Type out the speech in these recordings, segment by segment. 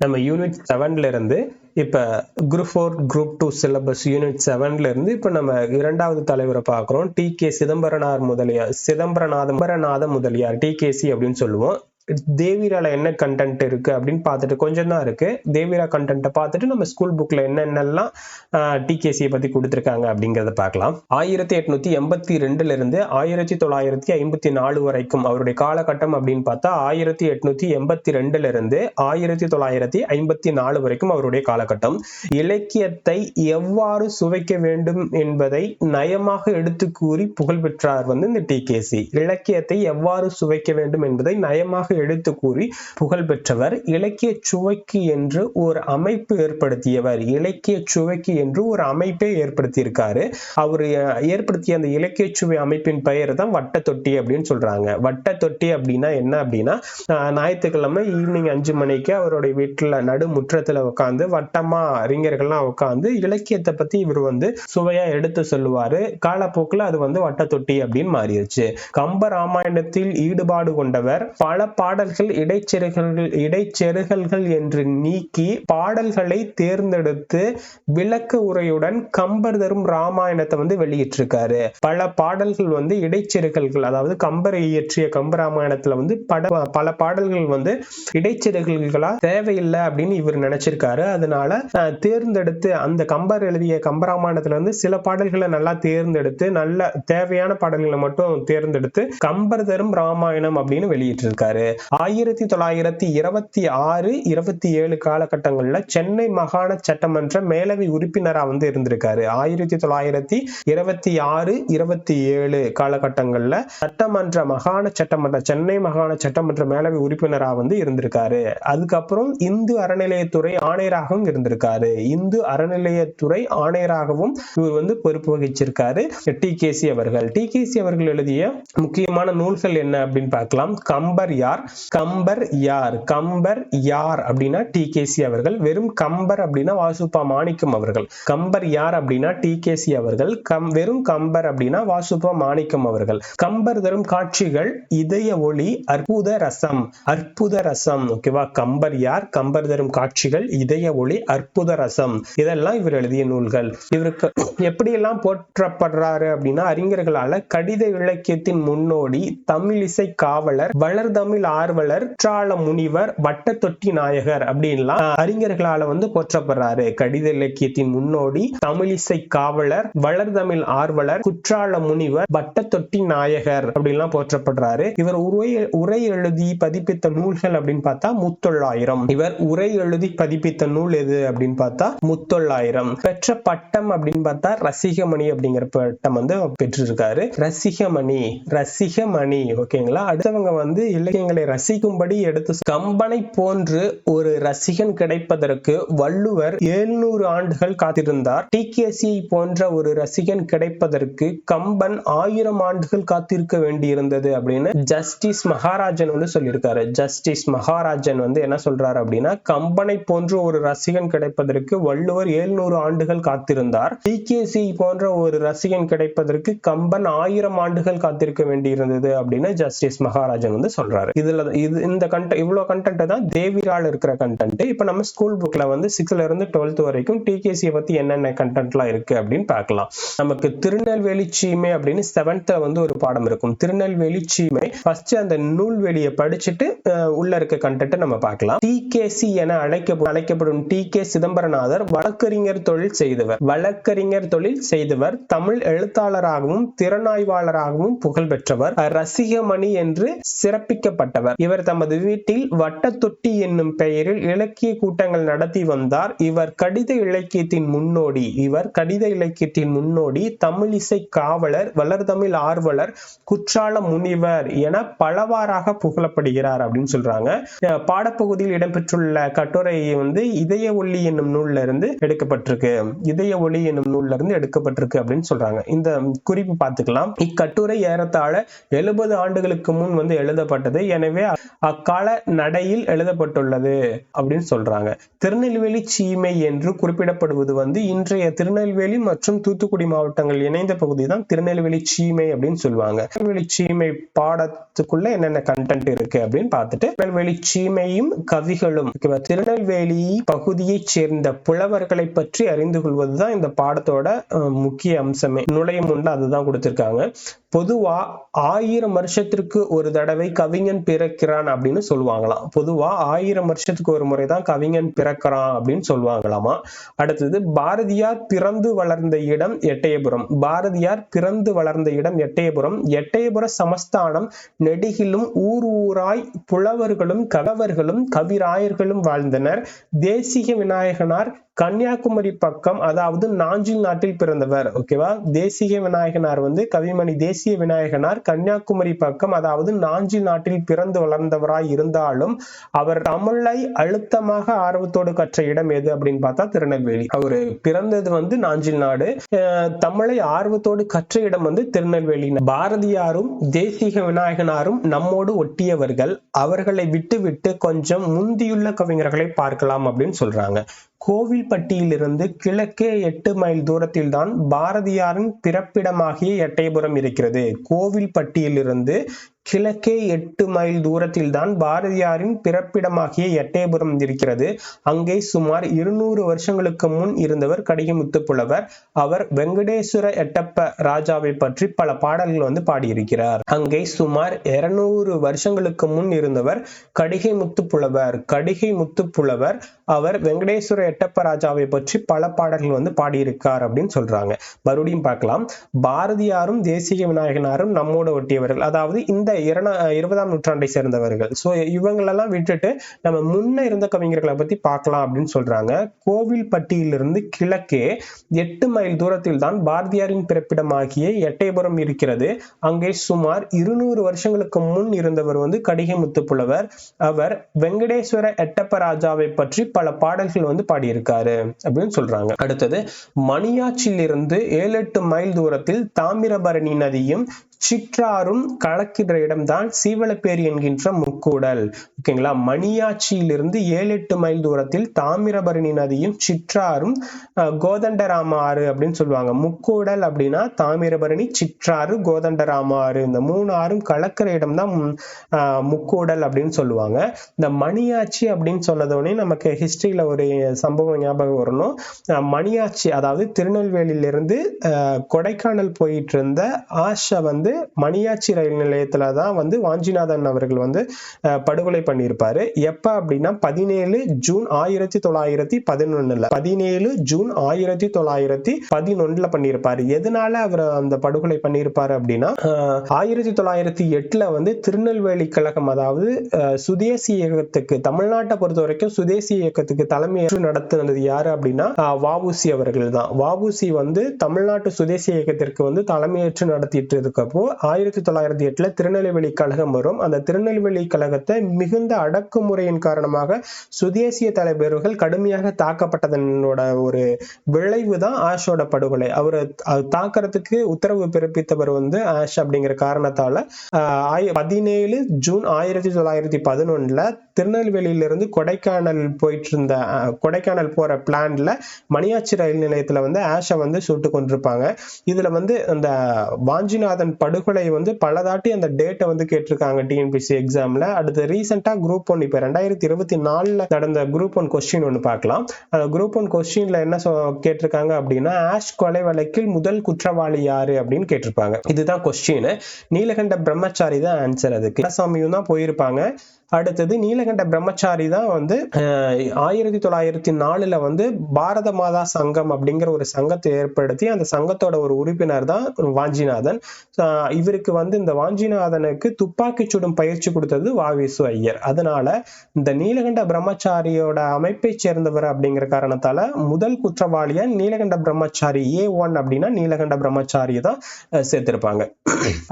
நம்ம யூனிட் செவன்ல இருந்து இப்போ group four group two syllabus unit செவன்ல இருந்து இப்போ நம்ம இரண்டாவது தலைவரை பார்க்குறோம். T K Chidambaranar Mudaliar. Chidambaranatha Mudaliar. Mudaliar TKC அப்படின்னு சொல்லுவோம். தேவிரால என்ன கண்டென்ட் இருக்கு அப்படின்னு பார்த்துட்டு கொஞ்சம் தான் இருக்கு. தேவிரா கண்டென்ட்டை பார்த்துட்டு நம்ம ஸ்கூல் புக்ல என்னென்னலாம் டிகேசியை பத்தி கொடுத்துருக்காங்க அப்படிங்கிறத பார்க்கலாம். ஆயிரத்தி எட்நூத்தி எண்பத்தி ரெண்டுல இருந்து ஆயிரத்தி தொள்ளாயிரத்தி ஐம்பத்தி நாலு வரைக்கும் அவருடைய காலகட்டம் அப்படின்னு பார்த்தா ஆயிரத்தி எட்நூத்தி எண்பத்தி ரெண்டுல இருந்து ஆயிரத்தி தொள்ளாயிரத்தி ஐம்பத்தி நாலு வரைக்கும் அவருடைய காலகட்டம். இலக்கியத்தை எவ்வாறு சுவைக்க வேண்டும் என்பதை நயமாக எடுத்து கூறி புகழ் பெற்றார் வந்து இந்த டிகேசி இலக்கியத்தை எவ்வாறு சுவைக்க வேண்டும் என்பதை நயமாக எடுத்து கூறி புகழ் பெற்றவர் இலக்கிய சுவைக்கு என்று ஒரு அமைப்பு ஏற்படுத்தியவர். இலக்கிய சுவைக்கு என்று ஒரு அமைப்பை ஏற்படுத்தியிருக்காரு. அவர் ஏற்படுத்திய அந்த இலக்கிய சுவை அமைப்பின் பெயர் தான் வட்ட தொட்டி அப்படின்னு சொல்றாங்க. வட்ட தொட்டி அப்படின்னா என்ன அப்படின்னா ஞாயிற்றுக்கிழமை ஈவினிங் அஞ்சு மணிக்கு அவருடைய வீட்டில் நடு முற்றத்தில் உட்காந்து வட்டமா அறிஞர்கள்லாம் உட்காந்து இலக்கியத்தை பத்தி இவர் வந்து சுவையா எடுத்து சொல்லுவாரு. காலப்போக்கில் அது வந்து வட்ட தொட்டி அப்படின்னு மாறிடுச்சு கம்ப ராமாயணத்தில் ஈடுபாடு கொண்டவர். பல பாடல்கள் இடைச்செருகல்கள் இடைச்செருகல்கள் என்று நீக்கி பாடல்களை தேர்ந்தெடுத்து விளக்கு உரையுடன் கம்பர் தரும் ராமாயணத்தை வந்து வெளியிட்டிருக்காரு. பல பாடல்கள் வந்து இடைச்செருகல்கள் அதாவது கம்பர் இயற்றிய கம்ப ராமாயணத்துல வந்து பட பல பாடல்கள் வந்து இடைச்செருகல்களா தேவையில்லை அப்படின்னு இவர் நினைச்சிருக்காரு. அதனால தேர்ந்தெடுத்து அந்த கம்பர் எழுதிய கம்பராமாயணத்துல வந்து சில பாடல்களை நல்லா தேர்ந்தெடுத்து நல்ல தேவையான பாடல்களை மட்டும் தேர்ந்தெடுத்து கம்பர் தரும் ராமாயணம் அப்படின்னு வெளியிட்டிருக்காரு. ஆயிரத்தி தொள்ளாயிரத்தி இருபத்தி ஆறு இருபத்தி ஏழு காலகட்டங்கள்ல சென்னை மாகாண சட்டமன்ற மேலவை உறுப்பினரா வந்து இருந்திருக்காரு. ஆயிரத்தி தொள்ளாயிரத்தி இருபத்தி ஆறு இருபத்தி ஏழு காலகட்டங்கள்ல சட்டமன்ற மாகாண சட்டமன்ற சென்னை மாகாண சட்டமன்ற மேலவை உறுப்பினராக வந்து இருந்திருக்காரு. அதுக்கப்புறம் இந்து அறநிலையத்துறை ஆணையராகவும் இருந்திருக்காரு. இந்து அறநிலையத்துறை ஆணையராகவும் இவர் வந்து பொறுப்பு வகிச்சிருக்காரு. டி கேசி அவர்கள். டி கேசி அவர்கள் எழுதிய முக்கியமான நூல்கள் என்ன அப்படின்னு பார்க்கலாம். கம்பர் யார்? யார்? கம்பர் யார்? கம்பர் யார் அப்படின்னா டி கேசி அவர்கள். வெறும் கம்பர் அப்படின்னா வாசுப்பா மாணிக்கம் அவர்கள். கம்பர் யார் அப்படின்னா டி கேசி அவர்கள். கம் வெறும் கம்பர் அப்படின்னா வாசுப்பா மாணிக்கம் அவர்கள். கம்பர் தரும் காட்சிகள் இதய ஒளி அற்புத ரசம். அற்புத ரசம் ஓகேவா கம்பர் யார்? கம்பர் தரும் காட்சிகள் இதய ஒளி அற்புத ரசம். இதெல்லாம் இவர் எழுதிய நூல்கள். இவருக்கு எப்படியெல்லாம் போற்றப்படுறாரு அப்படின்னா அறிஞர்களால கடித இலக்கியத்தின் முன்னோடி தமிழிசை காவலர் வளர்தமிழ் ஆர்வலர் குற்றால முனிவர் வட்ட தொட்டி நாயகர் அப்படின்லாம் அறிஞர்களால வந்து போற்றப்படுறாரு. கடித இலக்கியத்தின் முன்னோடி தமிழிசை காவலர் வளர்தமிழ் ஆர்வலர் குற்றால முனிவர் வட்ட தொட்டி நாயகர் அப்படின்லாம் போற்றப்படுறாரு. இவர் உரை உரை எழுதி பதிப்பித்த நூல்கள் அப்படின்னு பார்த்தா முத்தொள்ளாயிரம். இவர் உரை எழுதி பதிப்பித்த நூல் எது அப்படின்னு பார்த்தா முத்தொள்ளாயிரம். பெற்ற பட்டம் அப்படின்னு பார்த்தா ரசிகமணி அப்படிங்கிற பட்டம் வந்து பெற்றிருக்காரு. ரசிகமணி ரசிகமணி ஓகேங்களா அடுத்தவங்க வந்து இலக்கியங்களை அவர்களை ரசிக்கும்படி எடுத்து கம்பனை போன்று ஒரு ரசிகன் கிடைப்பதற்கு வள்ளுவர் எழுநூறு ஆண்டுகள் காத்திருந்தார். டி கேசி போன்ற ஒரு ரசிகன் கிடைப்பதற்கு கம்பன் ஆயிரம் ஆண்டுகள் காத்திருக்க வேண்டியிருந்தது அப்படின்னு ஜஸ்டிஸ் மகாராஜன் வந்து சொல்லியிருக்காரு. ஜஸ்டிஸ் மகாராஜன் வந்து என்ன சொல்றாரு அப்படின்னா கம்பனை போன்ற ஒரு ரசிகன் கிடைப்பதற்கு வள்ளுவர் எழுநூறு ஆண்டுகள் காத்திருந்தார். டி கேசி போன்ற ஒரு ரசிகன் கிடைப்பதற்கு கம்பன் ஆயிரம் ஆண்டுகள் காத்திருக்க வேண்டியிருந்தது அப்படின்னு ஜஸ்டிஸ் மகாராஜன் வந்து சொல்றாரு. இது இதில் இது இந்த கண்ட இவ்வளோ கண்டென்ட் தான் தேவிரால் இருக்கிற கண்டென்ட் இப்போ நம்ம ஸ்கூல் புக்கில் வந்து சிக்ஸ்லேருந்து டுவெல்த் வரைக்கும் டிகேசியை பற்றி என்னென்ன கண்டென்ட்லாம் இருக்குது அப்படின்னு பார்க்கலாம். நமக்கு திருநெல்வேலி சீமை அப்படின்னு செவன்த்தில் வந்து ஒரு பாடம் இருக்கும். திருநெல்வேலி சீமை ஃபர்ஸ்ட் அந்த நூல்வெளியை படிச்சுட்டு உள்ள இருக்க கண்டென்ட்டை நம்ம பார்க்கலாம். டிகேசி என அழைக்க அழைக்கப்படும் டி கே சிதம்பரநாதர் வழக்கறிஞர் தொழில் செய்தவர். வழக்கறிஞர் தொழில் செய்தவர் தமிழ் எழுத்தாளராகவும் திறனாய்வாளராகவும் புகழ் பெற்றவர் ரசிகமணி என்று சிறப்பிக்கப்பட்டவர். இவர் தமது வீட்டில் வட்டத்தொட்டி என்னும் பெயரில் இலக்கிய கூட்டங்கள் நடத்தி வந்தார். இவர் கடித இலக்கியத்தின் முன்னோடி. இவர் கடித இலக்கியத்தின் முன்னோடி தமிழிசை காவலர் வளர்தமிழ் ஆர்வலர் குற்றால முனிவர் என பலவாறாக புகழப்படுகிறார் அப்படின்னு சொல்றாங்க. பாடப்பகுதியில் இடம்பெற்றுள்ள கட்டுரை வந்து இதய ஒளி என்னும் நூல்ல இருந்து எடுக்கப்பட்டிருக்கு. இதய ஒளி என்னும் நூல்ல இருந்து எடுக்கப்பட்டிருக்கு அப்படின்னு சொல்றாங்க. இந்த குறிப்பு பார்த்துக்கலாம். இக்கட்டுரை ஏறத்தாழ எழுபது ஆண்டுகளுக்கு முன் வந்து எழுதப்பட்டது. எனவே ஏற்கனவே அக்கால நடையில் எழுதப்பட்டுள்ளது அப்படின்னு சொல்றாங்க. திருநெல்வேலி சீமை என்று குறிப்பிடப்படுவது வந்து இன்றைய திருநெல்வேலி மற்றும் தூத்துக்குடி மாவட்டங்கள் இணைந்த பகுதி தான் திருநெல்வேலி சீமை அப்படின்னு சொல்லுவாங்க. திருநெல்வேலி சீமை பாட பாடத்துக்குள்ள என்னென்ன கண்டென்ட் இருக்கு அப்படின்னு பார்த்துட்டு திருநெல்வேலி சீமையும் கவிகளும். ஓகேவா? திருநெல்வேலி பகுதியைச் சேர்ந்த புலவர்களை பற்றி அறிந்து கொள்வதுதான் இந்த பாடத்தோட முக்கிய அம்சமே. நுழையும் உண்டு அதுதான் கொடுத்திருக்காங்க. பொதுவா ஆயிரம் வருஷத்திற்கு ஒரு தடவை கவிஞன் பிறக்கிறான் அப்படின்னு சொல்லுவாங்களாம். பொதுவா ஆயிரம் வருஷத்துக்கு ஒரு முறைதான் கவிஞன் பிறக்கிறான் அப்படின்னு சொல்லுவாங்களாமா? அடுத்தது பாரதியார் பிறந்து வளர்ந்த இடம் எட்டயபுரம். பாரதியார் பிறந்து வளர்ந்த இடம் எட்டயபுரம். எட்டயபுர சமஸ்தானம் நெடுகிலும் ஊர் ஊராய் புலவர்களும் கலவர்களும் கவிராயர்களும் வாழ்ந்தனர். தேசிக விநாயகனார் கன்னியாகுமரி பக்கம் அதாவது நாஞ்சில் நாட்டில் பிறந்தவர் ஓகேவா தேசிக விநாயகனார் வந்து கவிமணி தேசிய விநாயகனார் கன்னியாகுமரி பக்கம் அதாவது நாஞ்சில் நாட்டில் பிறந்து வளர்ந்தவராய் இருந்தாலும் அவர் தமிழை அழுத்தமாக ஆர்வத்தோடு கற்ற இடம் எது அப்படின்னு பார்த்தா திருநெல்வேலி. அவரு பிறந்தது வந்து நாஞ்சில் நாடு. தமிழை ஆர்வத்தோடு கற்ற இடம் வந்து திருநெல்வேலி. பாரதியாரும் தேசிக விநாயகனாரும் நம்மோடு ஒட்டியவர்கள். அவர்களை விட்டு விட்டு கொஞ்சம் முந்தியுள்ள கவிஞர்களை பார்க்கலாம் அப்படின்னு சொல்றாங்க. கோவில்பட்டியிலிருந்து கிழக்கே எட்டு மைல் தூரத்தில்தான் பாரதியாரின் பிறப்பிடமாகிய எட்டயபுரம் இருக்கிறது. கோவில்பட்டியிலிருந்து கிழக்கே எட்டு மைல் தூரத்தில்தான் பாரதியாரின் பிறப்பிடமாகிய எட்டயபுரம் இருக்கிறது. அங்கே சுமார் இருநூறு வருஷங்களுக்கு முன் இருந்தவர் கடிகமுத்து புலவர். அவர் வெங்கடேஸ்வர எட்டப்ப ராஜாவை பற்றி பல பாடல்கள் வந்து பாடியிருக்கிறார். அங்கே சுமார் இருநூறு வருஷங்களுக்கு முன் இருந்தவர் கடிகை முத்து புலவர். கடிகை முத்து புலவர் அவர் வெங்கடேஸ்வர எட்டப்ப ராஜாவை பற்றி பல பாடல்கள் வந்து பாடியிருக்கார் அப்படின்னு சொல்றாங்க. மறுபடியும் பார்க்கலாம். பாரதியாரும் தேசிய விநாயகனாரும் நம்மோட ஒட்டியவர்கள். அதாவது இந்த இரண இருபதாம் நூற்றாண்டை சேர்ந்தவர்கள். ஸோ இவங்களெல்லாம் விட்டுட்டு நம்ம முன்ன இருந்த கவிஞர்களை பத்தி பார்க்கலாம் அப்படின்னு சொல்றாங்க. கோவில்பட்டியிலிருந்து கிழக்கே எட்டு மைல் தூரத்தில் தான் பாரதியாரின் பிறப்பிடமாகிய எட்டயபுரம் இருக்கிறது. அங்கே சுமார் இருநூறு வருஷங்களுக்கு முன் இருந்தவர் வந்து கடிகை முத்துப்புலவர் அவர் வெங்கடேஸ்வர எட்டப்ப ராஜாவை பற்றி பல பாடல்கள் வந்து பாடியிருக்காரு அப்படின்னு சொல்றாங்க. அடுத்தது மணியாச்சிலிருந்து ஏழு எட்டு மைல் தூரத்தில் தாமிரபரணி நதியும் சிற்றாரும் கலக்கின்ற இடம்தான் சீவலப்பேரி என்கின்ற முக்கூடல். ஓகேங்களா? மணியாச்சியிலிருந்து ஏழு எட்டு மைல் தூரத்தில் தாமிரபரணி நதியும் சிற்றாரும் அஹ், கோதண்டராம ஆறு அப்படின்னு சொல்லுவாங்க. முக்கூடல் அப்படின்னா தாமிரபரணி சிற்றாறு கோதண்டராம ஆறு இந்த மூணு ஆறும் கலக்கிற இடம் தான் முக்கூடல் அப்படின்னு சொல்லுவாங்க. இந்த மணியாச்சி அப்படின்னு சொன்னதோடனே நமக்கு ஹிஸ்டரியில ஒரு சம்பவம் ஞாபகம் வரணும். மணியாச்சி அதாவது திருநெல்வேலியிலிருந்து அஹ், கொடைக்கானல் போயிட்டு இருந்த ஆஷா வந்து வந்து மணியாச்சி ரயில் நிலையத்தில் தான் வந்து வாஞ்சிநாதன் அவர்கள் வந்து படுகொலை பண்ணியிருப்பார். எப்போ அப்படின்னா பதினேழு ஜூன் ஆயிரத்தி தொள்ளாயிரத்தி பதினொன்னுல. பதினேழு ஜூன் ஆயிரத்தி தொள்ளாயிரத்தி பதினொன்றில் பண்ணியிருப்பார். எதனால அவர் அந்த படுகொலை பண்ணியிருப்பார் அப்படின்னா ஆயிரத்தி தொள்ளாயிரத்தி எட்டில் வந்து திருநெல்வேலி கழகம் அதாவது சுதேசி இயக்கத்துக்கு தமிழ்நாட்டை பொறுத்த வரைக்கும் சுதேசி இயக்கத்துக்கு தலைமையேற்று நடத்தினது யார் அப்படின்னா வாவுசி அவர்கள் தான் வாவுசி வந்து தமிழ்நாட்டு சுதேசி இயக்கத்திற்கு வந்து தலைமையேற்று நடத்திட்டு இருக்கப்போ ஆயிரத்தி தொள்ளாயிரத்தி எட்டில் திருநெல்வேலி கழகம் வரும். அந்த திருநெல்வேலி கழகத்தை மிகுந்த அடக்குமுறையின் காரணமாக சுதேசிய தலைவர்கள் கடுமையாக தாக்கப்பட்டதனோட ஒரு விளைவு தான் ஆஷோட படுகொலை. அவர் தாக்கிறதுக்கு உத்தரவு பிறப்பித்தவர் வந்து ஆஷ் அப்படிங்கிற காரணத்தால பதினேழு ஜூன் ஆயிரத்தி தொள்ளாயிரத்தி பதினொன்னுல திருநெல்வேலியிலிருந்து கொடைக்கானல் போயிட்டு இருந்த கொடைக்கானல் போற பிளான்ல மணியாச்சி ரயில் நிலையத்துல வந்து ஆஷை வந்து சுட்டு கொண்டிருப்பாங்க. இதுல வந்து அந்த வாஞ்சிநாதன் படுகொலை வந்து பலதாட்டி அந்த டேட்டை வந்து கேட்டிருக்காங்க டிஎன்பிசி எக்ஸாம்ல அடுத்து ரீசெண்டா குரூப் ஒன் இப்ப ரெண்டாயிரத்தி இருபத்தி நாலுல நடந்த குரூப் ஒன் கொஸ்டின் ஒன்று பார்க்கலாம். அந்த குரூப் ஒன் கொஸ்டின்ல என்ன சொ- கேட்டிருக்காங்க அப்படின்னா ஆஷ் கொலை வழக்கில் முதல் குற்றவாளி யாரு அப்படின்னு கேட்டிருப்பாங்க. இதுதான் கொஸ்டின் நீலகண்ட பிரம்மச்சாரி தான் ஆன்சர் அதுக்கு. சாமியும் தான் போயிருப்பாங்க. அடுத்தது நீலகண்ட பிரம்மச்சாரி தான் வந்து ஆயிரத்தி தொள்ளாயிரத்தி நாலுல வந்து பாரத மாதா சங்கம் அப்படிங்கிற ஒரு சங்கத்தை ஏற்படுத்தி அந்த சங்கத்தோட ஒரு உறுப்பினர் தான் வாஞ்சிநாதன். இவருக்கு வந்து இந்த வாஞ்சிநாதனுக்கு துப்பாக்கி சுடும் பயிற்சி கொடுத்தது வாவிசு ஐயர். அதனால இந்த நீலகண்ட பிரம்மச்சாரியோட அமைப்பை சேர்ந்தவர் அப்படிங்கிற காரணத்தால முதல் குற்றவாளியா நீலகண்ட பிரம்மச்சாரி ஏ ஒன் அப்படின்னா நீலகண்ட பிரம்மச்சாரியை தான் சேர்த்திருப்பாங்க.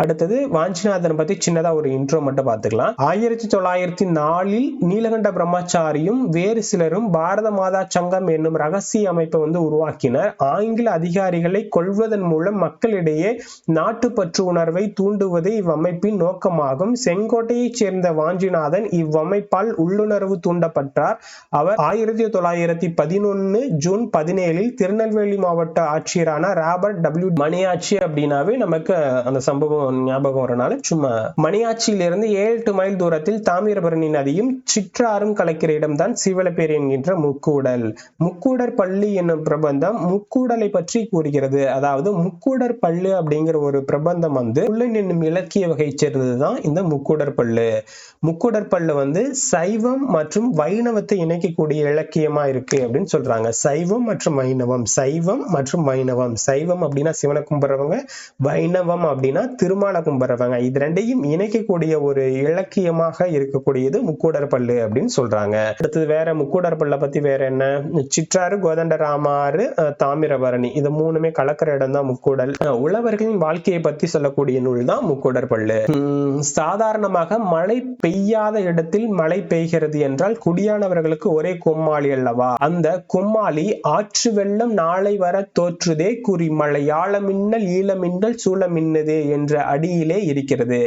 அடுத்தது வாஞ்சிநாதன் பத்தி சின்னதா ஒரு இன்ட்ரோ மட்டும் பாத்துக்கலாம் ஆயிரத்தி தொள்ளாயிரத்தி தொள்ளாயிரத்தி நாலில் நீலகண்ட பிரம்மச்சாரியும் வேறு சிலரும் பாரத மாதா சங்கம் என்னும் ரகசிய அமைப்பை வந்து உருவாக்கினர். ஆங்கில அதிகாரிகளை கொள்வதன் மூலம் மக்களிடையே நாட்டுப்பற்று உணர்வை தூண்டுவதே இவ்வமைப்பின் நோக்கமாகும். செங்கோட்டையைச் சேர்ந்த வாஞ்சிநாதன் இவ்வமைப்பால் உள்ளுணர்வு தூண்டப்பட்டார். அவர் ஆயிரத்தி தொள்ளாயிரத்தி பதினொன்னு ஜூன் பதினேழில் திருநெல்வேலி மாவட்ட ஆட்சியரான ராபர்ட் டபிள்யூ மணியாட்சி அப்படின்னாவே நமக்கு அந்த சம்பவம் ஞாபகம் வரனால சும்மா மணியாட்சியிலிருந்து ஏழு எட்டு மைல் தூரத்தில் தாமிர தாமிரபரணி நதியும் சிற்றாறும் கலக்கிற இடம்தான் சிவலப்பேர் என்கின்ற முக்கூடல். முக்கூடர் பள்ளி என்னும் பிரபந்தம் முக்கூடலை பற்றி கூறுகிறது. அதாவது முக்கூடர் பள்ளு அப்படிங்கிற ஒரு பிரபந்தம் வந்து உள்ளன் என்னும் இலக்கிய வகை சேர்ந்ததுதான் இந்த முக்கூடர் பள்ளு. முக்கூடர் பள்ளு வந்து சைவம் மற்றும் வைணவத்தை இணைக்கக்கூடிய இலக்கியமா இருக்கு அப்படின்னு சொல்றாங்க. சைவம் மற்றும் வைணவம் சைவம் மற்றும் வைணவம். சைவம் அப்படின்னா சிவனை கும்பிடுறவங்க வைணவம் அப்படின்னா திருமாலை கும்பிடுறவங்க. இது ரெண்டையும் இணைக்கக்கூடிய ஒரு இலக்கியமாக இருக்கக்கூடியது முக்கூடர் பல்லு அப்படின்னு சொல்றாங்க. அடுத்தது வேற முக்கூடர் பல்லை பத்தி வேற என்ன? சிற்றாறு கோதண்டராமாறு தாமிரபரணி. இது மூணுமே கலக்கிற இடம் தான் முக்கூடல். உழவர்களின் வாழ்க்கையை பத்தி சொல்லக்கூடிய நூல் தான் முக்கூடர் பல்லு. சாதாரணமாக மழை பெய்யாத இடத்தில் மழை பெய்கிறது என்றால் குடியானவர்களுக்கு ஒரே கொம்மாளி அல்லவா? அந்த கொம்மாளி ஆற்று வெள்ளம் நாளை வர தோற்றுதே குறி மழையாள மின்னல் ஈழ மின்னல் சூழ மின்னதே என்ற அடியிலே இருக்கிறது.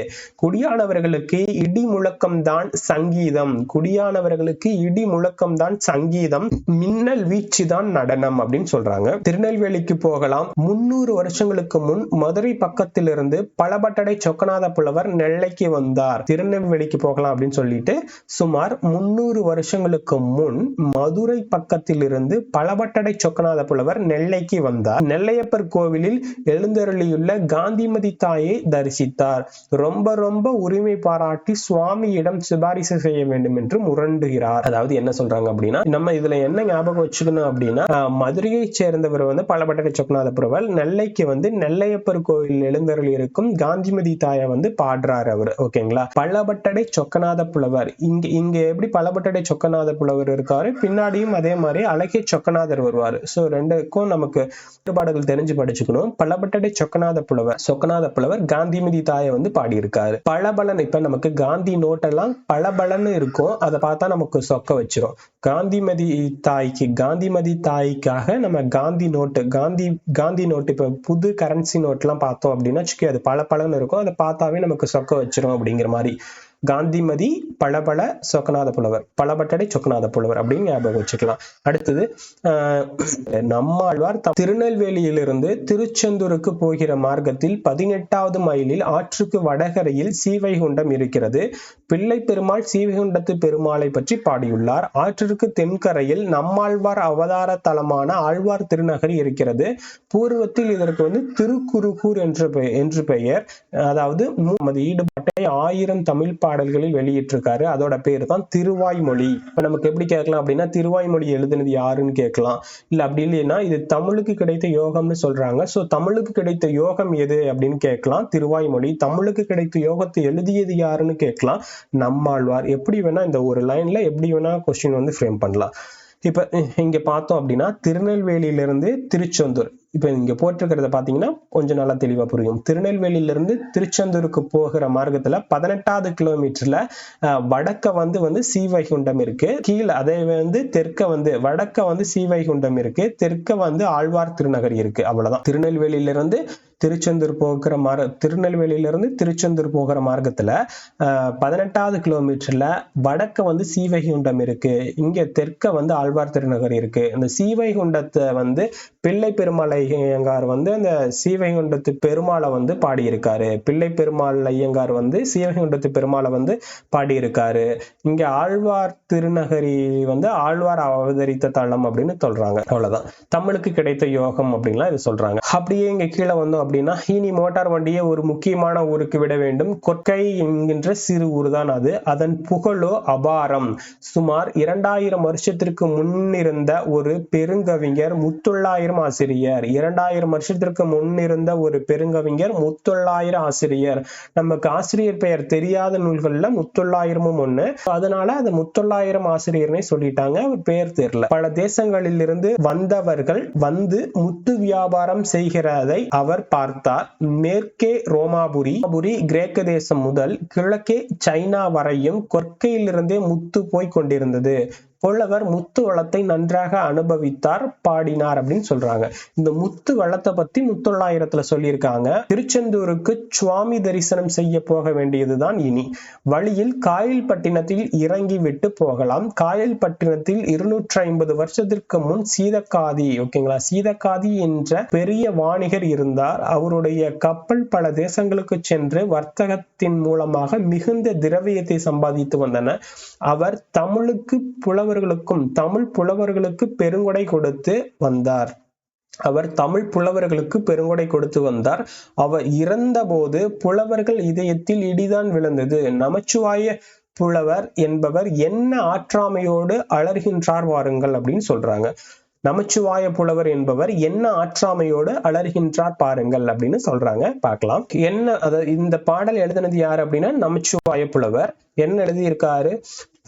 குடியானவர்களுக்கு இடி முழக்கம் தான் தான் சங்கீதம். குடியானவர்களுக்கு இடி முழக்கம் தான் சங்கீதம். மின்னல் வீச்சு தான் நடனம் அப்படின்னு சொல்றாங்க. திருநெல்வேலிக்கு போகலாம். முன்னூறு வருஷங்களுக்கு முன் மதுரை பக்கத்திலிருந்து பலபட்டடை சொக்கநாத புலவர் நெல்லைக்கு வந்தார். திருநெல்வேலிக்கு போகலாம் அப்படின்னு சொல்லிட்டு சுமார் முன்னூறு வருஷங்களுக்கு முன் மதுரை பக்கத்திலிருந்து பலபட்டடை சொக்கநாத புலவர் நெல்லைக்கு வந்தார். நெல்லையப்பர் கோவிலில் எழுந்தருளியுள்ள காந்திமதி தாயை தரிசித்தார். ரொம்ப ரொம்ப உரிமை பாராட்டி சுவாமியிடம் சிபாரிசு செய்ய வேண்டும் என்று முரண்டுகிறார் அதாவது என்ன சொல்றாங்க அப்படின்னா நம்ம இதுல என்ன ஞாபகம் வச்சுக்கணும் அப்படின்னா மதுரையை சேர்ந்தவர் வந்து பலபட்டக சொக்கநாத புலவர் நெல்லைக்கு வந்து நெல்லையப்பர் கோயில் எழுந்தருள் இருக்கும் காந்திமதி தாயை வந்து பாடுறாரு அவர் ஓகேங்களா? பலபட்டடை சொக்கநாத புலவர். இங்க இங்க எப்படி பலபட்டடை சொக்கநாத புலவர் இருக்காரு? பின்னாடியும் அதே மாதிரி அழகிய சொக்கநாதர் வருவார். சோ ரெண்டுக்கும் நமக்கு பாடல்கள் தெரிஞ்சு படிச்சுக்கணும். பலபட்டடை சொக்கநாத புலவர் சொக்கநாத புலவர் காந்திமதி தாயை வந்து பாடியிருக்காரு. பலபலன் இப்ப நமக்கு காந்தி நோட்டெல்லாம் பளபளன்னு இருக்கும் அதை பார்த்தா நமக்கு சொக்க வச்சிரும். காந்திமதி தாய்க்கு காந்திமதி தாய்க்காக நம்ம காந்தி நோட்டு காந்தி காந்தி நோட்டு இப்ப புது கரன்சி நோட்லாம் பார்த்தோம் அப்படின்னா வச்சுக்கோ அது பளபளன்னு இருக்கும் அதை பார்த்தாவே நமக்கு சொக்க வச்சிரும் அப்படிங்கிற மாதிரி. காந்திமதி பளபள சொக்கநாத புலவர் பளபட்டடை சொக்கநாத புலவர் அப்படின்னு ஞாபகம் வச்சுக்கலாம். அடுத்தது நம்மாழ்வார் திருநெல்வேலியிலிருந்து திருச்செந்தூருக்கு போகிற மார்க்கத்தில் பதினெட்டாவது மைலில் ஆற்றுக்கு வடகரையில் சீவைகுண்டம் இருக்கிறது. பிள்ளை பெருமாள் சீவைகுண்டத்து பெருமாளை பற்றி பாடியுள்ளார். ஆற்றிற்கு தென்கரையில் நம்மாழ்வார் அவதார தலமான ஆழ்வார் திருநகர் இருக்கிறது. பூர்வத்தில் இதற்கு வந்து திருக்குறுகூர் என்று என்று பெயர். அதாவது நமது ஈடுபாட்டை ஆயிரம் தமிழ் பாடல்களில் வெளியிட்டிருக்காரு. அதோட பேர் தான் திருவாய்மொழி. இப்ப நமக்கு எப்படி கேட்கலாம் அப்படின்னா திருவாய்மொழி எழுதுனது யாருன்னு கேட்கலாம். இல்ல அப்படி இல்லைன்னா இது தமிழுக்கு கிடைத்த யோகம்னு சொல்றாங்க. சோ தமிழுக்கு கிடைத்த யோகம் எது அப்படின்னு கேட்கலாம். திருவாய்மொழி தமிழுக்கு கிடைத்த யோகத்தை எழுதியது யாருன்னு கேட்கலாம். நம்மாழ்வார். எப்படி வேணா இந்த ஒரு லைன்ல எப்படி வேணா கொஸ்டின் வந்து ஃப்ரேம் பண்ணலாம். இப்ப இங்கே இங்க பார்த்தோம் அப்படின்னா திருநெல்வேலியிலிருந்து திருச்செந்தூர். இப்போ இங்க போட்டிருக்கிறத பாத்தீங்கன்னா கொஞ்சம் நல்லா தெளிவா புரியும். திருநெல்வேலியிலிருந்து திருச்செந்தூருக்கு போகிற மார்க்கத்துல பதினெட்டாவது கிலோமீட்டர்ல வடக்க வந்து வந்து சீவைகுண்டம் இருக்கு. கீழே அதை வந்து தெற்க வந்து வடக்க வந்து சீவைகுண்டம் இருக்கு. தெற்க வந்து ஆழ்வார் திருநகரி இருக்கு. அவ்வளவுதான். திருநெல்வேலியிலிருந்து திருச்செந்தூர் போகிற மார் திருநெல்வேலியிலிருந்து திருச்செந்தூர் போகிற மார்க்கத்துல பதினெட்டாவது கிலோமீட்டர்ல வடக்க வந்து சீவைகுண்டம் இருக்கு. இங்க தெற்க வந்து ஆழ்வார் திருநகர் இருக்கு. இந்த சீவைகுண்டத்தை வந்து பிள்ளை பெருமாளை ஐயங்கார் வந்து அந்த சீவைகுண்டத்து பெருமாளை வந்து பாடியிருக்காரு. பிள்ளை பெருமாள் ஐயங்கார் வந்து சீவைகுண்டத்து பெருமாளை வந்து பாடியிருக்காரு. இங்க ஆழ்வார் திருநகரி வந்து ஆழ்வார் அவதரித்த தளம் அப்படின்னு சொல்றாங்க. அவ்வளவுதான். தமிழுக்கு கிடைத்த யோகம் அப்படின்லாம் இது சொல்றாங்க. அப்படியே இங்க கீழே வந்தோம் அப்படின்னா இனி மோட்டார் வண்டியை ஒரு முக்கியமான ஊருக்கு விட வேண்டும். கொற்கை என்கின்ற சிறு ஊர் தான் அது. அதன் புகழோ அபாரம். சுமார் இரண்டாயிரம் வருஷத்திற்கு முன்னிருந்த ஒரு பெருங்கவிஞர் முத்தொள்ளாயிரம் ஆசிரியர். இரண்டாயிரம் வருஷத்திற்கு முன் இருந்த ஒரு பெருங்கவிஞர் முத்தொள்ளாயிர ஆசிரியர். நமக்கு ஆசிரியர் பெயர் தெரியாத நூல்கள்ல முத்தொள்ளாயிரமும் ஒண்ணு. அதனால அது முத்தொள்ளாயிரம் ஆசிரியர்னே சொல்லிட்டாங்க. அவர் பெயர் தெரியல. பல தேசங்களில் இருந்து வந்தவர்கள் வந்து முத்து வியாபாரம் செய்கிறதை அவர் பார்த்தார். மேற்கே ரோமாபுரி புரி கிரேக்க தேசம் முதல் கிழக்கே சைனா வரையும் கொற்கையிலிருந்தே முத்து போய் கொண்டிருந்தது. புலவர் முத்து வளத்தை நன்றாக அனுபவித்தார் பாடினார் அப்படின்னு சொல்றாங்க. இந்த முத்து வளத்தை பத்தி முத்தொள்ளாயிரத்துல சொல்லியிருக்காங்க. திருச்செந்தூருக்கு சுவாமி தரிசனம் செய்ய போக வேண்டியதுதான் இனி. வழியில் காயல்பட்டினத்தில் இறங்கி விட்டு போகலாம். காயல்பட்டினத்தில் இருநூற்றி ஐம்பது வருஷத்திற்கு முன் சீதக்காதி ஓகேங்களா? சீதக்காதி என்ற பெரிய வாணிகர் இருந்தார். அவருடைய கப்பல் பல தேசங்களுக்கு சென்று வர்த்தகத்தின் மூலமாக மிகுந்த திரவியத்தை சம்பாதித்து வந்தன அவர் தமிழுக்கு புலவர் புலவர்களுக்கும் தமிழ் புலவர்களுக்கு பெருங்கொடை கொடுத்து வந்தார். அவர் தமிழ் புலவர்களுக்கு பெருங்கொடை கொடுத்து வந்தார். அவர் இறந்தபோது புலவர்கள் இதயத்தில் இடிதான் விழுந்தது. நமச்சிவாய புலவர் என்பவர் என்ன ஆற்றாமையோடு அலர்கின்றார் வாருங்கள் அப்படின்னு சொல்றாங்க. நமச்சிவாய புலவர் என்பவர் என்ன ஆற்றாமையோடு அலர்கின்றார் பாருங்கள் அப்படின்னு சொல்றாங்க. பார்க்கலாம். என்ன அதாவது இந்த பாடல் எழுதினது யார் அப்படின்னா நமச்சிவாய புலவர். என்ன எழுதியிருக்காரு?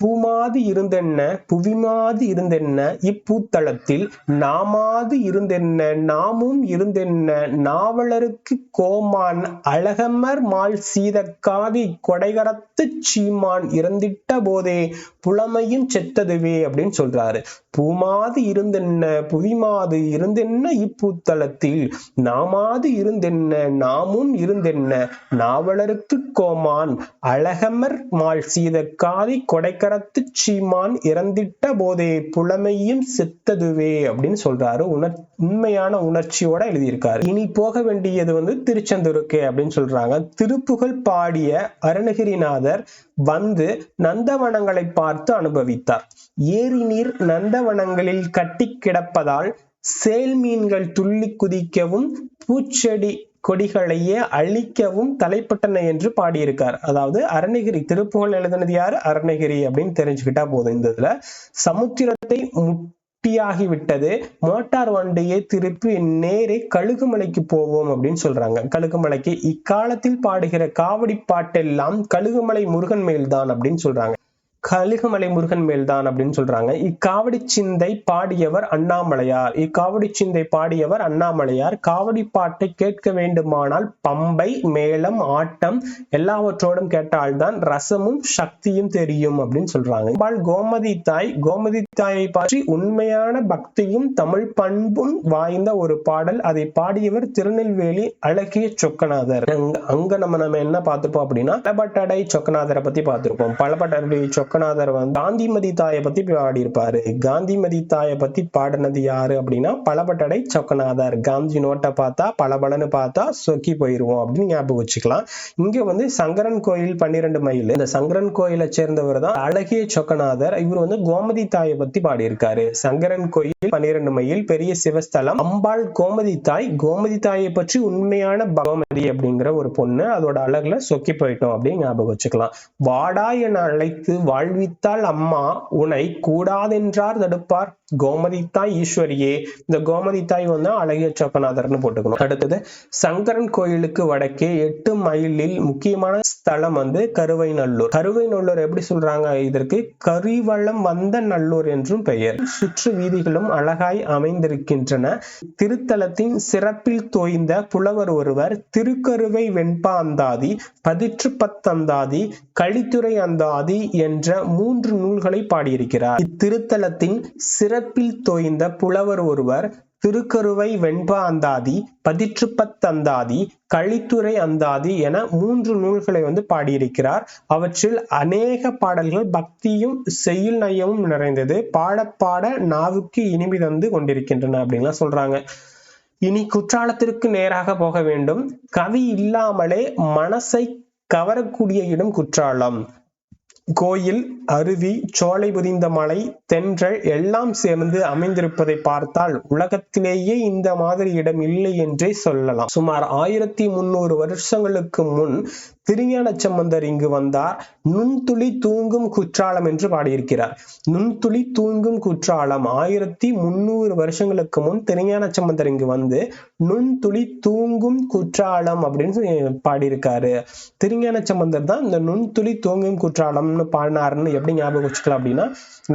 பூமாது இருந்தென்ன? புவிமாது இருந்தென்ன? இப்பூத்தளத்தில் நாமாது இருந்தென்ன? நாமும் இருந்தென்ன? நாவலருக்கு கோமான் அழகமர் மால் சீதக்காதி கொடைகரத்து சீமான் இறந்திட்ட போதே புலமையும் செத்ததுவே அப்படின்னு சொல்றாரு. பூமாது இருந்தென்ன? புவிமாது இருந்தென்ன? இப்பூத்தளத்தில் நாமாது இருந்தென்ன? நாமும் இருந்தென்ன? நாவலருக்கு கோமான் அழகமர் மால் சீதக்காதி சக்கரத்து சீமான் இறந்திட்ட போதே புலமையும் செத்ததுவே அப்படின்னு சொல்றாரு. உணர் உண்மையான உணர்ச்சியோட எழுதியிருக்காரு. இனி போக வேண்டியது வந்து திருச்செந்தூருக்கு அப்படின்னு சொல்றாங்க. திருப்புகழ் பாடிய அருணகிரிநாதர் வந்து நந்தவனங்களை பார்த்து அனுபவித்தார். ஏரி நீர் நந்தவனங்களில் கட்டி கிடப்பதால் சேல் மீன்கள் துள்ளி குதிக்கவும் பூச்செடி கொடிகளையே அழிக்கவும் தலைப்பட்டன என்று பாடியிருக்கார். அதாவது அருணகிரி திருப்புகழ் எழுதினது யாரு? அருணகிரி அப்படின்னு தெரிஞ்சுக்கிட்டா போதும் இந்த இதுல. சமுத்திரத்தை முட்டியாகி விட்டது மோட்டார் வண்டியை திருப்பி நேரே கழுகுமலைக்கு போவோம் அப்படின்னு சொல்றாங்க. கழுகுமலைக்கு இக்காலத்தில் பாடுகிற காவடி பாட்டெல்லாம் கழுகுமலை முருகன் மேல்தான் அப்படின்னு சொல்றாங்க. கழுகுமலை முருகன் மேல்தான் அப்படின்னு சொல்றாங்க. இக்காவடி சிந்தை பாடியவர் அண்ணாமலையார். இக்காவடி சிந்தை பாடியவர் அண்ணாமலையார். காவடி பாட்டை கேட்க வேண்டுமானால் பம்பை மேளம் ஆட்டம் எல்லாவற்றோடும் கேட்டால்தான் ரசமும் சக்தியும் தெரியும் அப்படின்னு சொல்றாங்க. பால் கோமதி தாய் கோமதி தாயை பற்றி உண்மையான பக்தியும் தமிழ் பண்பும் வாய்ந்த ஒரு பாடல். அதை பாடியவர் திருநெல்வேலி அழகிய சொக்கநாதர். அங்க நம்ம நம்ம என்ன பார்த்திருப்போம் அப்படின்னா பலபட்டடை சொக்கநாதரை பத்தி பார்த்திருப்போம். பலபட்டடை சொக்க விஸ்வநாதர் வந்து காந்திமதி தாயை பத்தி பாடியிருப்பாரு. காந்திமதி தாயை பத்தி பாடினது யாரு அப்படின்னா பலபட்டடை சொக்கநாதர். காந்தி நோட்டை பார்த்தா பலபலன்னு பார்த்தா சொக்கி போயிருவோம் அப்படின்னு ஞாபகம் வச்சுக்கலாம். இங்க வந்து சங்கரன் கோயில் பன்னிரெண்டு மைல். இந்த சங்கரன் கோயிலை சேர்ந்தவர் தான் அழகிய சொக்கநாதர். இவர் வந்து கோமதி தாயை பத்தி பாடியிருக்காரு. சங்கரன் கோயில் பன்னிரெண்டு மைல். பெரிய சிவஸ்தலம். அம்பாள் கோமதி தாய். கோமதி தாயை பற்றி உண்மையான கோமதி அப்படிங்கிற ஒரு பொண்ணு. அதோட அழகுல சொக்கி போயிட்டோம் அப்படின்னு ஞாபகம் வச்சுக்கலாம். வாடா என அழைத்து வாழ்வித்தால் அம்மா உனை கூடாதென்றார் தடுப்பார். கோமதி தாய் ஈஸ்வரியே. இந்த கோமதி தாய் வந்து அழகிய சொக்கநாதர்னு போட்டுக்கணும். அடுத்தது சங்கரன் கோயிலுக்கு வடக்கே எட்டு மைலில் முக்கியமான ஸ்தலம் வந்து கருவை நல்லூர் கருவை நல்லூர் எப்படி சொல்றாங்க இதற்கு? கரிவளம் வந்த நல்லூர் என்றும் பெயர். சுற்று வீதிகளும் அழகாய் அமைந்திருக்கின்றன. திருத்தலத்தின் சிறப்பில் தோய்ந்த புலவர் ஒருவர் திருக்கருவை வெண்பா அந்தாதி பதிற்று பத்தந்தாதி கழித்துறை அந்தாதி என்ற என்ற மூன்று நூல்களை பாடியிருக்கிறார். இத்திருத்தலத்தின் சிறப்பில் தோய்ந்த புலவர் ஒருவர் திருக்கருவை வெண்பா அந்தாதி பதிற்றுப்பத்தந்தாதி கழித்துறை அந்தாதி என மூன்று நூல்களை வந்து பாடியிருக்கிறார். அவற்றில் அநேக பாடல்கள் பக்தியும் செய்யுள் நயமும் நிறைந்தது. பாடப்பாட நாவுக்கு இனிமை தந்து கொண்டிருக்கின்றன அப்படின்லாம் சொல்றாங்க. இனி குற்றாலத்திற்கு நேராக போக வேண்டும். கவி இல்லாமலே மனசை கவரக்கூடிய இடம் குற்றாலம். கோயில் அருவி சோலை புதிந்த மலை தென்றல் எல்லாம் சேர்ந்து அமைந்திருப்பதை பார்த்தால் உலகத்திலேயே இந்த மாதிரி இடம் இல்லை என்றே சொல்லலாம். சுமார் ஆயிரத்தி முன்னூறு வருஷங்களுக்கு முன் திருஞான சம்பந்தர் இங்கு வந்தார். நுண்துளி தூங்கும் குற்றாலம் என்று பாடியிருக்கிறார். நுண்துளி தூங்கும் குற்றாலம் ஆயிரத்தி முன்னூறு வருஷங்களுக்கு முன் திருஞான சம்பந்தர் இங்கு வந்து நுண்துளி தூங்கும் குற்றாலம் அப்படின்னு பாடியிருக்காரு. திருஞான சம்பந்தர் தான் இந்த நுண்துளி தூங்கும் குற்றாலம்னு பாடினாருன்னு எப்படி ஞாபகம் வச்சுக்கலாம் அப்படின்னா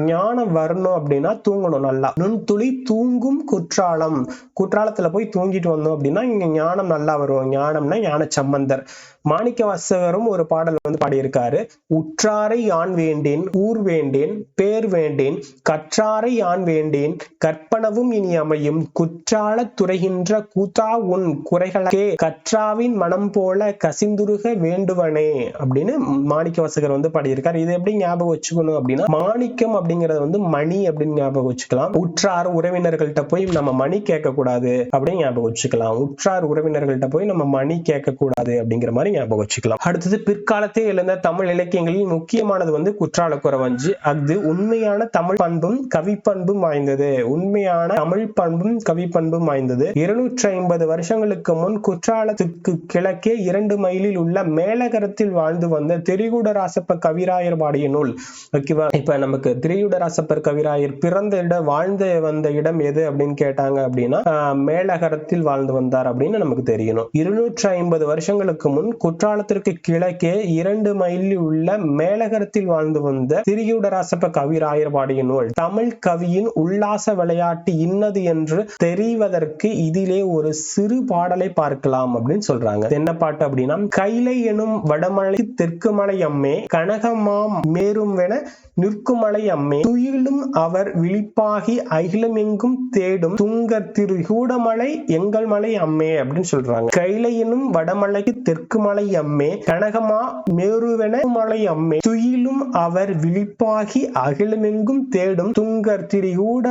ஞானம் வரணும் அப்படின்னா தூங்கணும் நல்லா. நுண்துளி தூங்கும் குற்றாலம். குற்றாலத்துல போய் தூங்கிட்டு வந்தோம் அப்படின்னா இங்க ஞானம் நல்லா வரும். ஞானம்னா ஞான சம்பந்தர் மாணிக்க வாசகரும் ஒரு பாடல் வந்து பாடியிருக்காரு. உற்றாரை யான் வேண்டேன்? ஊர் வேண்டேன்? பேர் வேண்டேன்? கற்றாரை யான் வேண்டேன்? கற்பனவும் இனி அமையும். குற்றால துறைகின்ற கூத்தா உன் குறைகளே கற்றாவின் மனம் போல கசிந்துருக வேண்டுவனே அப்படின்னு மாணிக்க வாசகர் வந்து பாடியிருக்காரு. இது எப்படி ஞாபகம் வச்சுக்கணும் அப்படின்னா மாணிக்கம் அப்படிங்கறது வந்து மணி அப்படின்னு ஞாபகம் வச்சுக்கலாம். உற்றார் உறவினர்கள்ட்ட போய் நம்ம மணி கேட்க கூடாது அப்படின்னு ஞாபகம் வச்சுக்கலாம். உற்றார் உறவினர்கள்ட்ட போய் நம்ம மணி கேட்க கூடாது அப்படிங்கிற மாதிரி ஞாபகம் வச்சுக்கலாம் அடுத்தது பிற்காலத்தே எழுந்த தமிழ் இலக்கியங்களில் முக்கியமானது வந்து குற்றால குறவஞ்சி அது உண்மையான தமிழ் பண்பும் கவி பண்பும் வாய்ந்தது. உண்மையான தமிழ் பண்பும் கவி பண்பும் வாய்ந்தது. இருநூற்றி ஐம்பது வருஷங்களுக்கு முன் குற்றாலத்துக்கு கிழக்கே இரண்டு மைலில் உள்ள மேலகரத்தில் வாழ்ந்து வந்த திரிகுடராசப்ப கவிராயர் பாடிய நூல். ஓகேவா? இப்ப நமக்கு திரிகுடராசப்பர் கவிராயர் பிறந்த இடம் வாழ்ந்த வந்த இடம் எது அப்படின்னு கேட்டாங்க அப்படின்னா மேலகரத்தில் வாழ்ந்து வந்தார் அப்படின்னு நமக்கு தெரியணும். இருநூற்றி ஐம்பது வருஷங்களுக்கு முன் குற்றாலத்திற்கு கிழக்கே இரண்டு மைலில் உள்ள மேலகரத்தில் வாழ்ந்து வந்த திரிகுடராசப்ப கவி பாடிய நூல் தமிழ் கவியின் உல்லாச விளையாட்டு இன்னது என்று தெரிவதற்கு இதிலே ஒரு சிறு பாடலை பார்க்கலாம் அப்படின்னு சொல்றாங்க. என்ன பாட்டு அப்படின்னா கைலை எனும் வடமலை தெற்கு மலை அம்மே கனகமாம் மேரும்வென நிற்குமலை அம்மே துயிலும் அவர் விழிப்பாகி அகிலமெங்கும் தேடும் துங்க திரு கூடமலை எங்கள் மலை அம்மே அப்படின்னு சொல்றாங்க. கைலை எனும் வடமலைக்கு தெற்கு மலை அம்மே கனகமா மேருவென மலை அம்மே துயிலும் அவர் விழிப்பாகி அகிலமெங்கும் தேடும் துங்கர் திரிகூட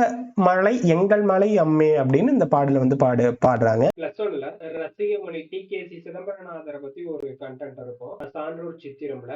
மலை எங்கள் மலை அம்மே அப்படின்னு இந்த பாடல வந்து பாடு பாடுறாங்க. பிளஸ் ஒன்ல ரசிகமணி டி கே சி சிதம்பரநாதரை பத்தி ஒரு கண்டென்ட் இருக்கும். சான்றோர் சித்திரம்ல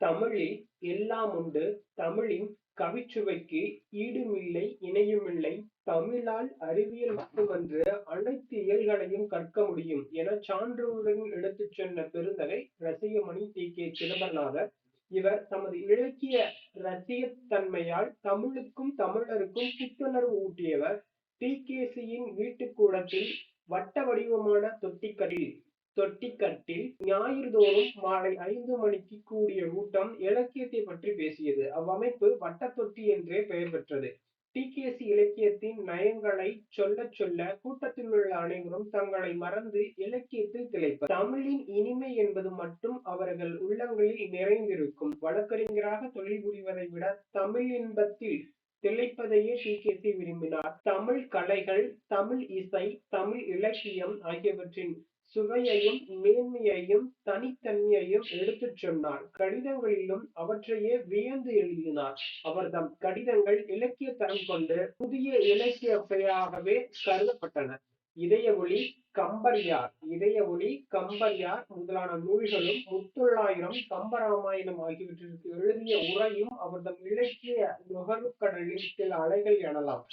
தமிழில் எல்லாம் உண்டு. தமிழின் கவிச்சுவைக்கு ஈடுமில்லை இணையுமில்லை. தமிழால் அறிவியல் மட்டுமன்று அனைத்து இயல்களையும் கற்க முடியும் என சான்றுடன் எடுத்துச் சொன்ன பெருந்தகை ரசிகமணி டி. கே. சிதம்பரநாதர் இவர் தமது இலக்கிய ரசிகத்தன்மையால் தமிழுக்கும் தமிழருக்கும் புத்துணர்வு ஊட்டியவர். டி. கே. சியின் வீட்டுக்கூடத்தில் வட்ட வடிவமான தொட்டிக்கடில் தொட்டிக்கட்டில் ஞாயிறு தோறும் மாலை ஐந்து மணிக்கு கூடிய கூட்டம் இலக்கியத்தை பற்றி பேசியது. அவ்வமைப்பு வட்டத்தொட்டி என்றே பெயர் பெற்றது. டிகேசி இலக்கியத்தின் நயங்களை சொல்ல சொல்ல கூட்டத்தில் உள்ள அனைவரும் தங்களை மறந்து இலக்கியத்தில் திளைப்பர். தமிழின் இனிமை என்பது மட்டும் அவர்கள் உள்ளங்களில் நிறைந்திருக்கும். வழக்கறிஞராக தொழில் புரிவதை விட தமிழ் இன்பத்தில் திளைப்பதையே டிகேசி விரும்பினார். தமிழ் கலைகள் தமிழ் இசை தமிழ் இலக்கியம் ஆகியவற்றின் சுவையையும் மேன்மையையும் தனித்தன்மையையும் எடுத்துச் சொன்னார் கடிதங்களிலும் அவற்றையே வியந்து எழுதினார். அவர் தம் கடிதங்கள் இலக்கிய தரம் கொண்டு புதிய இலக்கியப்பையாகவே கருதப்பட்டன. இதய ஒளி கம்பர்யார். இதய ஒளி கம்பரியார் முதலான நூல்களும் முத்தொள்ளாயிரம் கம்பராமாயணம் ஆகியவற்றிற்கு எழுதிய உரையும் அவர்தம் இலக்கிய நுகர்வுக்கடலில் சில அலைகள் எனலாம்.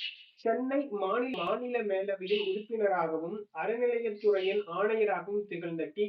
சென்னை மாநில மாநில மேலவையில் உறுப்பினராகவும் அறநிலையத்துறையின் ஆணையராகவும் திகழ்ந்த டி.